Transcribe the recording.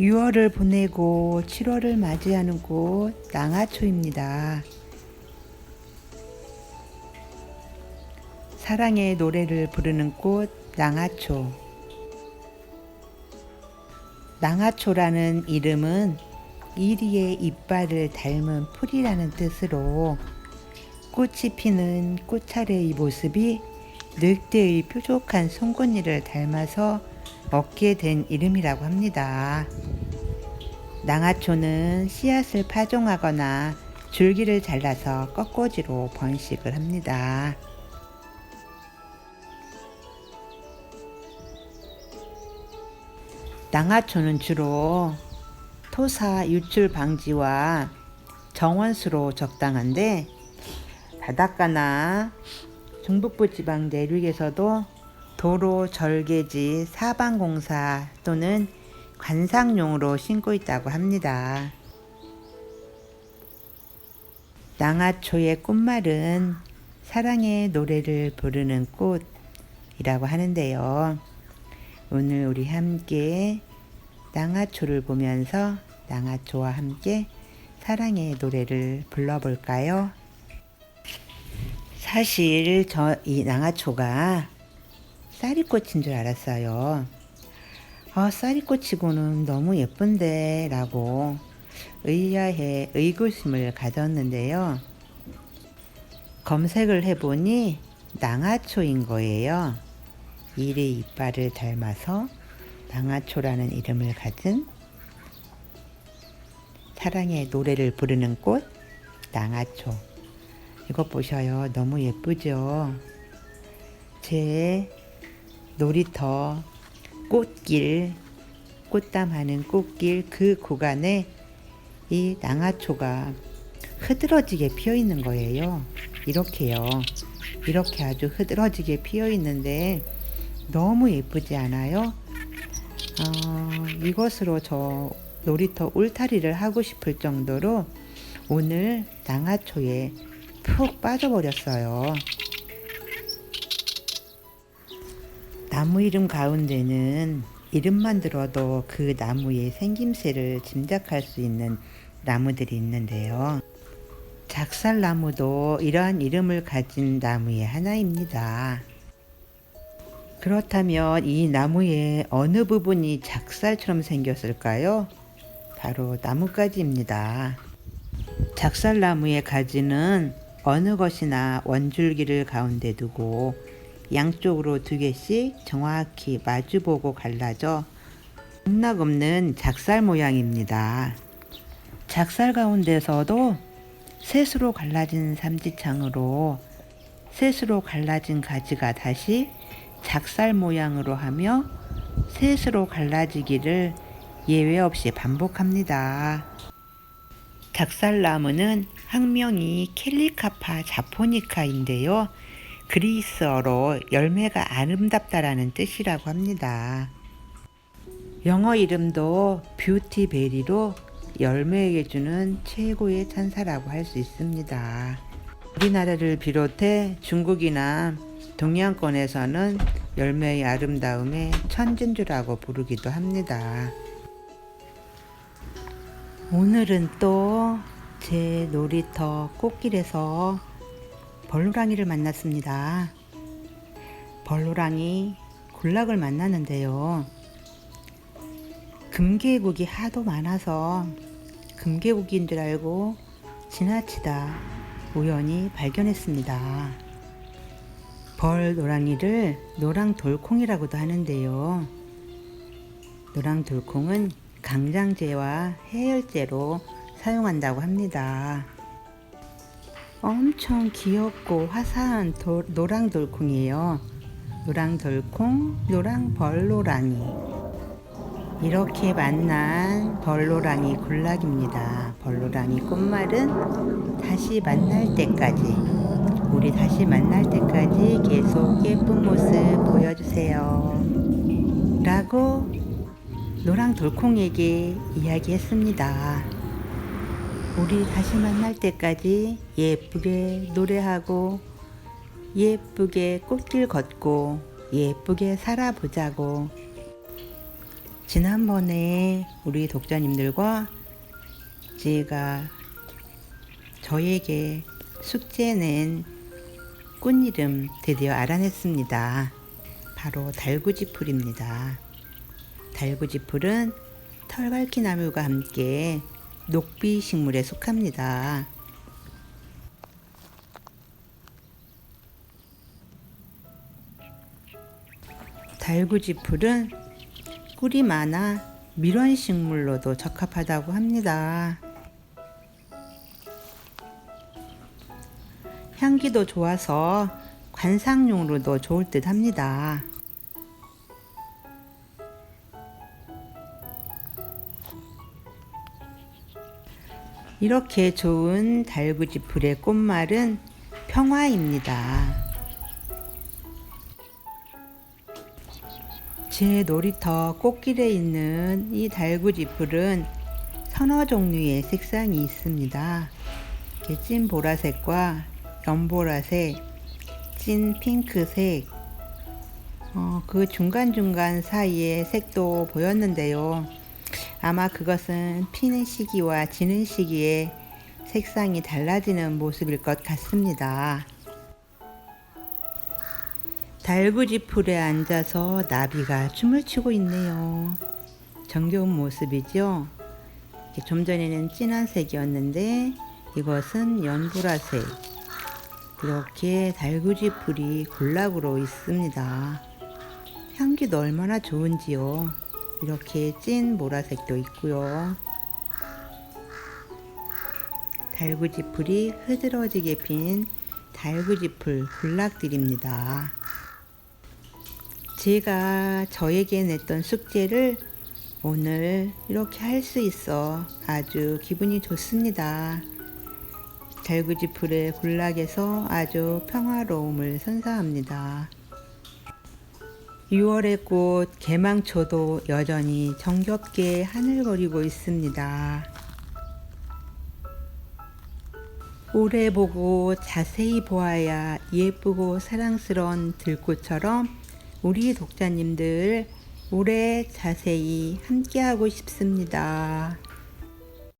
6월을 보내고 7월을 맞이하는 곳 낭하초입니다. 사랑의 노래를 부르는 꽃 낭하초. 낭하초라는 이름은 이리의 이빨을 닮은 풀이라는 뜻으로 꽃이 피는 꽃차례의 모습이 늑대의 뾰족한 송곳니를 닮아서 얻게 된 이름이라고 합니다. 낭하초는 씨앗을 파종하거나 줄기를 잘라서 꺾꽂이로 번식을 합니다. 낭하초는 주로 토사 유출 방지와 정원수로 적당한데 바닷가나 중북부 지방 내륙에서도 도로 절개지 사방공사 또는 관상용으로 심고 있다고 합니다. 낭하초의 꽃말은 사랑의 노래를 부르는 꽃이라고 하는데요. 오늘 우리 함께 낭하초를 보면서 낭하초와 함께 사랑의 노래를 불러볼까요? 사실 저 이 낭하초가 쌀이꽃인 줄 알았어요. 아, 쌀이꽃이고는 너무 예쁜데 라고 의아해 의구심을 가졌는데요. 검색을 해보니 낭하초인 거예요. 이리 이빨을 닮아서 낭하초라는 이름을 가진 사랑의 노래를 부르는 꽃 낭하초. 이것 보셔요. 너무 예쁘죠? 제 놀이터 꽃길 꽃담하는 꽃길 그 구간에 이 낭하초가 흐드러지게 피어 있는 거예요. 이렇게요. 이렇게 아주 흐드러지게 피어 있는데 너무 예쁘지 않아요? 어, 이것으로 저 놀이터 울타리를 하고 싶을 정도로 오늘 낭하초에 푹 빠져버렸어요. 나무 이름 가운데는 이름만 들어도 그 나무의 생김새를 짐작할 수 있는 나무들이 있는데요. 작살나무도 이러한 이름을 가진 나무의 하나입니다. 그렇다면 이 나무의 어느 부분이 작살처럼 생겼을까요? 바로 나뭇가지입니다. 작살나무의 가지는 어느 것이나 원줄기를 가운데 두고 양쪽으로 두 개씩 정확히 마주보고 갈라져 문낙없는 작살 모양입니다. 작살 가운데서도 셋으로 갈라진 삼지창으로 셋으로 갈라진 가지가 다시 작살 모양으로 하며 셋으로 갈라지기를 예외 없이 반복합니다. 작살나무는 학명이 켈리카파 자포니카인데요. 그리스어로 열매가 아름답다라는 뜻이라고 합니다. 영어 이름도 뷰티베리로 열매에게 주는 최고의 찬사라고 할 수 있습니다. 우리나라를 비롯해 중국이나 동양권에서는 열매의 아름다움에 천진주라고 부르기도 합니다. 오늘은 또 제 놀이터 꽃길에서 벌루랑이를 만났습니다. 벌루랑이 군락을 만났는데요. 금계국이 하도 많아서 금계국인 줄 알고 지나치다 우연히 발견했습니다. 벌 노랑이를 노랑 돌콩이라고도 하는데요. 노랑 돌콩은 강장제와 해열제로 사용한다고 합니다. 엄청 귀엽고 화사한 도, 노랑 돌콩이에요. 노랑 돌콩, 노랑 벌로랑이. 이렇게 만난 벌로랑이 군락입니다. 벌로랑이 꽃말은 다시 만날 때까지, 우리 다시 만날 때까지 계속 예쁜 모습 보여주세요. 라고 노랑 돌콩에게 이야기했습니다. 우리 다시 만날 때까지 예쁘게 노래하고 예쁘게 꽃길 걷고 예쁘게 살아보자고 지난번에 우리 독자님들과 제가 저에게 숙제 낸 꽃 이름 드디어 알아냈습니다. 바로 달구지풀입니다. 달구지풀은 털갈퀴 나무가 함께 녹비 식물에 속합니다. 달구지 풀은 꿀이 많아 밀원 식물로도 적합하다고 합니다. 향기도 좋아서 관상용으로도 좋을 듯 합니다. 이렇게 좋은 달구지 풀의 꽃말은 평화입니다. 제 놀이터 꽃길에 있는 이 달구지풀은 서너 종류의 색상이 있습니다. 찐 보라색과 연보라색, 찐 핑크색, 어, 그 중간중간 사이에 색도 보였는데요. 아마 그것은 피는 시기와 지는 시기에 색상이 달라지는 모습일 것 같습니다. 달구지 풀에 앉아서 나비가 춤을 추고 있네요. 정겨운 모습이죠. 좀 전에는 진한 색이었는데 이것은 연보라색. 이렇게 달구지 풀이 군락으로 있습니다. 향기도 얼마나 좋은지요. 이렇게 찐 보라색도 있고요. 달구지 풀이 흐드러지게 핀 달구지 풀 군락들입니다. 제가 저에게 냈던 숙제를 오늘 이렇게 할 수 있어 아주 기분이 좋습니다. 달구지 풀의 군락에서 아주 평화로움을 선사합니다. 6월의 꽃 개망초도 여전히 정겹게 하늘거리고 있습니다. 오래 보고 자세히 보아야 예쁘고 사랑스러운 들꽃처럼 우리 독자님들 오래 자세히 함께하고 싶습니다.